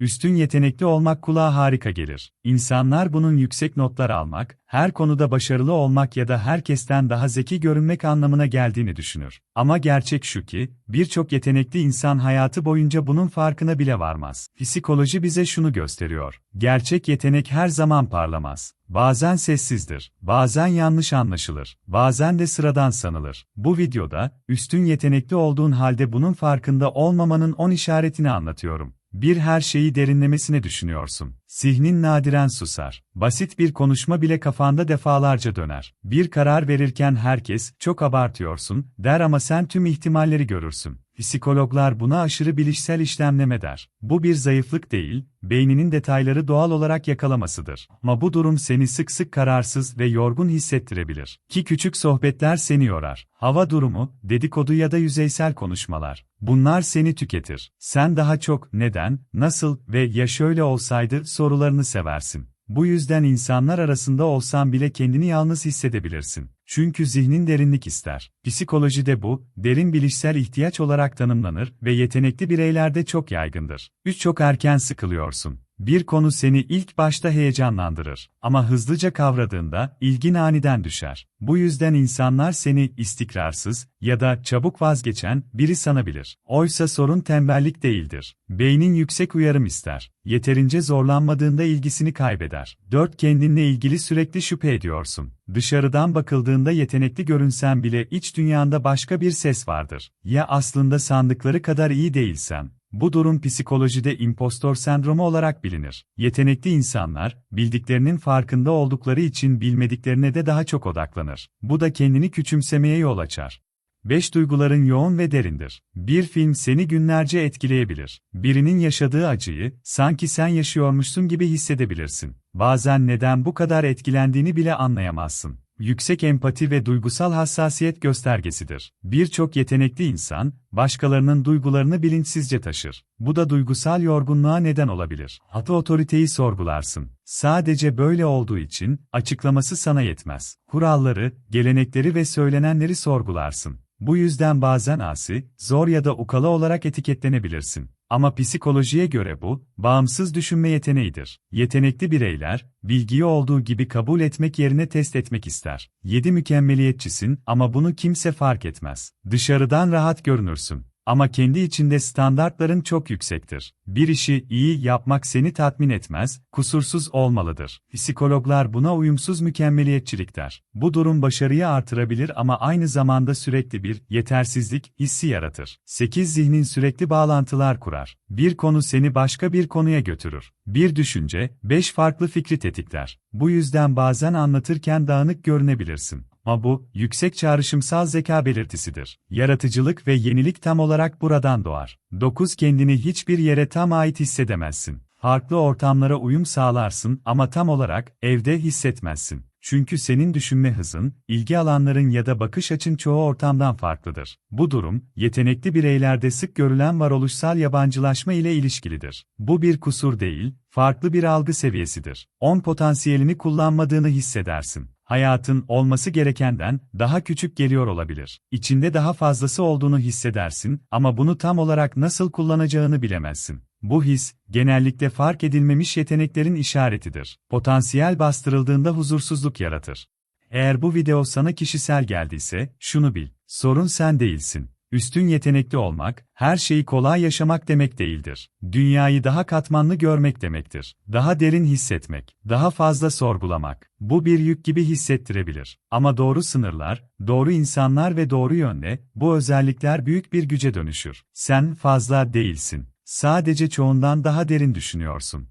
Üstün yetenekli olmak kulağa harika gelir. İnsanlar bunun yüksek notlar almak, her konuda başarılı olmak ya da herkesten daha zeki görünmek anlamına geldiğini düşünür. Ama gerçek şu ki, birçok yetenekli insan hayatı boyunca bunun farkına bile varmaz. Psikoloji bize şunu gösteriyor. Gerçek yetenek her zaman parlamaz. Bazen sessizdir, bazen yanlış anlaşılır, bazen de sıradan sanılır. Bu videoda, üstün yetenekli olduğun halde bunun farkında olmamanın 10 işaretini anlatıyorum. Bir her şeyi derinlemesine düşünüyorsun. Zihnin nadiren susar. Basit bir konuşma bile kafanda defalarca döner. Bir karar verirken herkes, çok abartıyorsun, der ama sen tüm ihtimalleri görürsün. Psikologlar buna aşırı bilişsel işlemleme der. Bu bir zayıflık değil, beyninin detayları doğal olarak yakalamasıdır. Ama bu durum seni sık sık kararsız ve yorgun hissettirebilir. Ki küçük sohbetler seni yorar. Hava durumu, dedikodu ya da yüzeysel konuşmalar. Bunlar seni tüketir. Sen daha çok neden, nasıl ve ya şöyle olsaydı sorularını seversin. Bu yüzden insanlar arasında olsan bile kendini yalnız hissedebilirsin. Çünkü zihnin derinlik ister. Psikolojide bu, derin bilişsel ihtiyaç olarak tanımlanır ve yetenekli bireylerde çok yaygındır. 3 çok erken sıkılıyorsun. Bir konu seni ilk başta heyecanlandırır ama hızlıca kavradığında ilgin aniden düşer. Bu yüzden insanlar seni istikrarsız ya da çabuk vazgeçen biri sanabilir. Oysa sorun tembellik değildir. Beynin yüksek uyarım ister. Yeterince zorlanmadığında ilgisini kaybeder. 4 kendinle ilgili sürekli şüphe ediyorsun. Dışarıdan bakıldığında yetenekli görünsen bile iç dünyanda başka bir ses vardır. Ya aslında sandıkları kadar iyi değilsen? Bu durum psikolojide impostor sendromu olarak bilinir. Yetenekli insanlar, bildiklerinin farkında oldukları için bilmediklerine de daha çok odaklanır. Bu da kendini küçümsemeye yol açar. 5 duyguların yoğun ve derindir. Bir film seni günlerce etkileyebilir. Birinin yaşadığı acıyı, sanki sen yaşıyormuşsun gibi hissedebilirsin. Bazen neden bu kadar etkilendiğini bile anlayamazsın yüksek empati ve duygusal hassasiyet göstergesidir. Birçok yetenekli insan, başkalarının duygularını bilinçsizce taşır. Bu da duygusal yorgunluğa neden olabilir. Hatta otoriteyi sorgularsın. Sadece böyle olduğu için, açıklaması sana yetmez. Kuralları, gelenekleri ve söylenenleri sorgularsın. Bu yüzden bazen asi, zor ya da ukala olarak etiketlenebilirsin. Ama psikolojiye göre bu, bağımsız düşünme yeteneğidir. Yetenekli bireyler, bilgiyi olduğu gibi kabul etmek yerine test etmek ister. 7 mükemmeliyetçisin ama bunu kimse fark etmez. Dışarıdan rahat görünürsün. Ama kendi içinde standartların çok yüksektir. Bir işi iyi yapmak seni tatmin etmez, kusursuz olmalıdır. Psikologlar buna uyumsuz mükemmeliyetçilik der. Bu durum başarıyı artırabilir ama aynı zamanda sürekli bir yetersizlik hissi yaratır. 8 zihnin sürekli bağlantılar kurar. Bir konu seni başka bir konuya götürür. Bir düşünce, 5 farklı fikri tetikler. Bu yüzden bazen anlatırken dağınık görünebilirsin. Ama bu, yüksek çağrışımsal zeka belirtisidir. Yaratıcılık ve yenilik tam olarak buradan doğar. 9 kendini hiçbir yere tam ait hissedemezsin. Farklı ortamlara uyum sağlarsın ama tam olarak evde hissetmezsin. Çünkü senin düşünme hızın, ilgi alanların ya da bakış açın çoğu ortamdan farklıdır. Bu durum, yetenekli bireylerde sık görülen varoluşsal yabancılaşma ile ilişkilidir. Bu bir kusur değil, farklı bir algı seviyesidir. 10 potansiyelini kullanmadığını hissedersin hayatın olması gerekenden daha küçük geliyor olabilir. İçinde daha fazlası olduğunu hissedersin ama bunu tam olarak nasıl kullanacağını bilemezsin. Bu his, genellikle fark edilmemiş yeteneklerin işaretidir. Potansiyel bastırıldığında huzursuzluk yaratır. Eğer bu video sana kişisel geldiyse, şunu bil, sorun sen değilsin. Üstün yetenekli olmak, her şeyi kolay yaşamak demek değildir. Dünyayı daha katmanlı görmek demektir. Daha derin hissetmek, daha fazla sorgulamak. Bu bir yük gibi hissettirebilir. Ama doğru sınırlar, doğru insanlar ve doğru yönle, bu özellikler büyük bir güce dönüşür. Sen fazla değilsin. Sadece çoğundan daha derin düşünüyorsun.